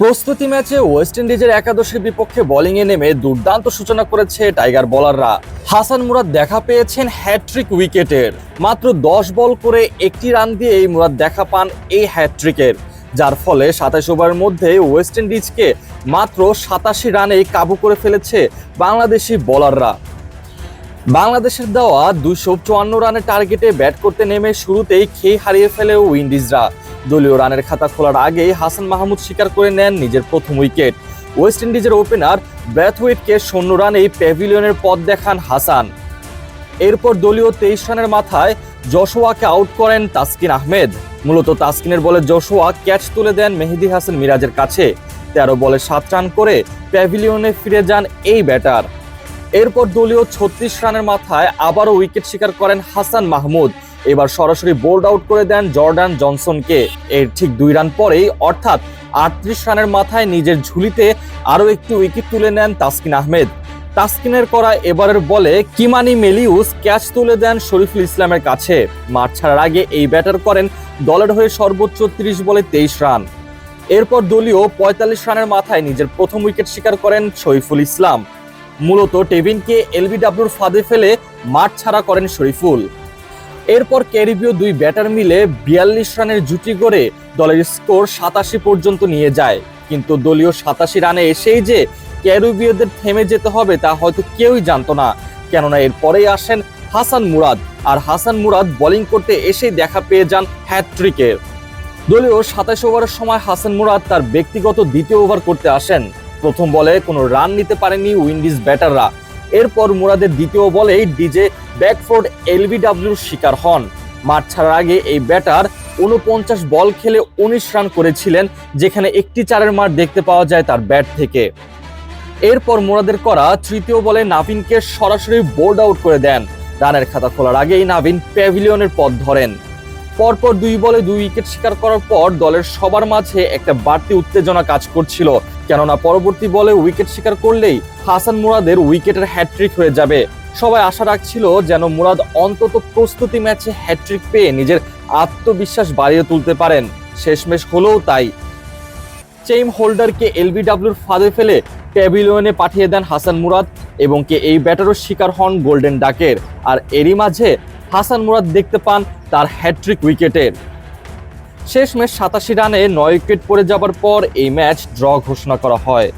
প্রস্তুতি ম্যাচে ওয়েস্ট ইন্ডিজের একাদশের বিপক্ষে বোলিংয়ে নেমে দুর্দান্ত সূচনা করেছে টাইগার বোলাররা। হাসান মুরাদ দেখা পেয়েছেন হ্যাট্রিক উইকেটের। মাত্র দশ বল করে একটি রান দিয়েই মুরাদ দেখা পান এই হ্যাট্রিকের যার ফলে সাতাশ ওভারের মধ্যে ওয়েস্ট ইন্ডিজকে মাত্র সাতাশি রানেই কাবু করে ফেলেছে বাংলাদেশি বোলাররা। বাংলাদেশের দেওয়া দুইশো চুয়ান্ন রানের টার্গেটে ব্যাট করতে নেমে শুরুতেই খেয়ে হারিয়ে ফেলে উইন্ডিজরা দলীয় রানের খাতা খোলার আগেই হাসান মাহমুদ স্বীকার করে নেন নিজের প্রথম উইকেট। ওয়েস্ট ইন্ডিজের ওপেনার ব্যাথউইটকে শূন্য রানেই প্যাভিলিয়নের পথ দেখান হাসান। এরপর দলীয় তেইশ রানের মাথায় জশোয়াকে আউট করেন তাসকিন আহমেদ। মূলত তাসকিনের বলে জশোয়া ক্যাচ তুলে দেন মেহেদি হাসান মিরাজের কাছে। তেরো বলে সাত রান করে প্যাভিলিয়নে ফিরে যান এই ব্যাটার। এরপর দলীয় ছত্রিশ রানের মাথায় আবারও উইকেট শিকার করেন হাসান মাহমুদ। এবার সরাসরি বোল্ড আউট করে দেন জর্ডান জনসনকে। এর ঠিক দুই রান পরেই, অর্থাৎ আটত্রিশ রানের মাথায় নিজের ঝুলিতে আরও একটি উইকেট তুলে নেন তাসকিন আহমেদ। তাসকিনের করা এবারের বলে কিমানি মেলিউস ক্যাচ তুলে দেন শরীফুল ইসলামের কাছে। মাঠ ছাড়ার আগে এই ব্যাটার করেন দলের হয়ে সর্বোচ্চ ত্রিশ বলে তেইশ রান। এরপর দলীয় পঁয়তাল্লিশ রানের মাথায় নিজের প্রথম উইকেট শিকার করেন শরীফুল ইসলাম। মূলত টেভিনকে এলবিডাব্লিউর ফাঁদে ফেলে মাঠ ছাড়া করেন শরীফুল। এরপর ক্যারিবীয় দুই ব্যাটার মিলে বিয়াল্লিশ রানের জুটি গড়ে দলের স্কোর সাতাশি পর্যন্ত নিয়ে যায়। কিন্তু দলীয় সাতাশি রানে এসেই যে ক্যারিবীয়দের থেমে যেতে হবে তা হয়তো কেউই জানতো না। কেননা এরপরেই আসেন হাসান মুরাদ। আর হাসান মুরাদ বোলিং করতে এসেই দেখা পেয়ে যান হ্যাট্রিকের দলীয় সাতাশ ওভারের সময় হাসান মুরাদ তার ব্যক্তিগত দ্বিতীয় ওভার করতে আসেন। প্রথম বলে কোনো রান নিতে পারেনি উইন্ডিজ ব্যাটাররা। এরপর মুরাদের দ্বিতীয় বলেই ডিজে ব্যাকফোর্ড এলবিডাব্লিউর শিকার হন। মাঠ ছাড়ার আগে এই ব্যাটার উনপঞ্চাশ বল খেলে উনিশ রান করেছিলেন, যেখানে একটি চারের মার দেখতে পাওয়া যায় তার ব্যাট থেকে। এরপর মুরাদের করা তৃতীয় বলে নাভিনকে সরাসরি বোর্ড আউট করে দেন। রানের খাতা খোলার আগেই নাভিন প্যাভিলিয়নের পথ ধরেন। পরপর দুই বলে দুই উইকেট শিকার করার পর দলের সবার মাঝে একটা বাড়তি উত্তেজনা কাজ করছিল। কেননা পরবর্তী বলে উইকেট শিকার করলেই হাসান মুরাদের উইকেটের হ্যাট্রিক হয়ে যাবে। সবাই আশা রাখছিল যেন মুরাদ অন্তত প্রস্তুতি ম্যাচে হ্যাট্রিক পেয়ে নিজের আত্মবিশ্বাস বাড়িয়ে তুলতে পারেন। শেষমেশ হলেও তাই। চেইম হোল্ডারকে এলবিডাব্লিউর ফাঁদে ফেলে প্যাভিলিয়নে পাঠিয়ে দেন হাসান মুরাদ এবং কে এই ব্যাটারও শিকার হন গোল্ডেন ডাকের আর এরই মাঝে হাসান মুরাদ দেখতে পান তার হ্যাট্রিক উইকেটের শেষমেশ সাতাশি রানে নয় উইকেট পড়ে যাবার পর এই ম্যাচ ড্র ঘোষণা করা হয়।